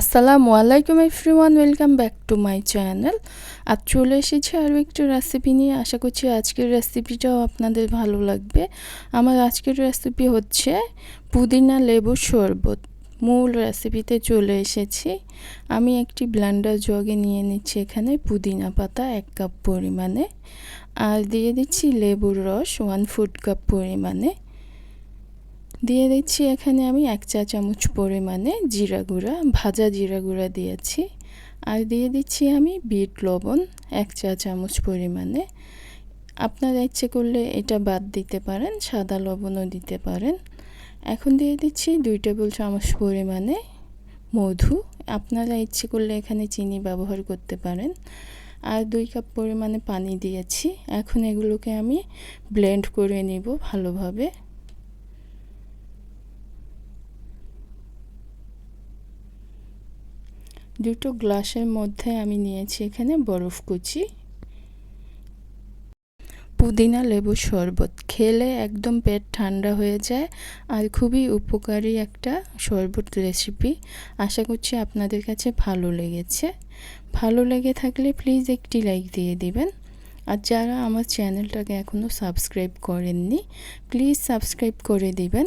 আসসালামু আলাইকুম everyone welcome back to my channel আর চলে এসেছি আরও একটু রেসিপি নিয়ে। আশা করছি আজকের রেসিপিটাও আপনাদের ভালো লাগবে। আমার আজকের রেসিপি হচ্ছে পুদিনা লেবুর শরবত। মূল রেসিপিতে চলে এসেছি। আমি একটি ব্লেন্ডার জগে নিয়ে নিচ্ছি এখানে পুদিনা পাতা এক কাপ পরিমাণে। আর দিয়ে দিচ্ছি লেবুর রস ওয়ান ফুড কাপ পরিমাণে। দিয়ে দিচ্ছি এখানে আমি এক চা চামচ পরিমাণে জিরা গুঁড়া, ভাজা জিরা গুঁড়া দিয়েছি। আর দিয়ে দিচ্ছি আমি বিট লবণ, এক চা চামচ পরিমাণে। আপনারা ইচ্ছে করলে এটা বাদ দিতে পারেন, সাদা লবণও দিতে পারেন। এখন দিয়ে দিচ্ছি দুই টেবিল চামচ পরিমাণে মধু। আপনারা ইচ্ছে করলে এখানে চিনি ব্যবহার করতে পারেন। আর দুই কাপ পরিমাণে পানি দিয়েছি। এখন এগুলোকে আমি ব্লেন্ড করে নিব ভালোভাবে। দুটো গ্লাসের মধ্যে আমি নিয়েছি এখানে বরফ কুচি, পুদিনা লেবু শরবত। খেলে একদম পেট ঠান্ডা হয়ে যায় আর খুবই উপকারী একটা শরবত রেসিপি আশা করছি আপনাদের কাছে ভালো লেগেছে। ভালো লেগে থাকলে প্লিজ একটি লাইক দিয়ে দিবেন। আর যারা আমার চ্যানেলটাকে এখনও সাবস্ক্রাইব করেননি প্লিজ সাবস্ক্রাইব করে দিবেন।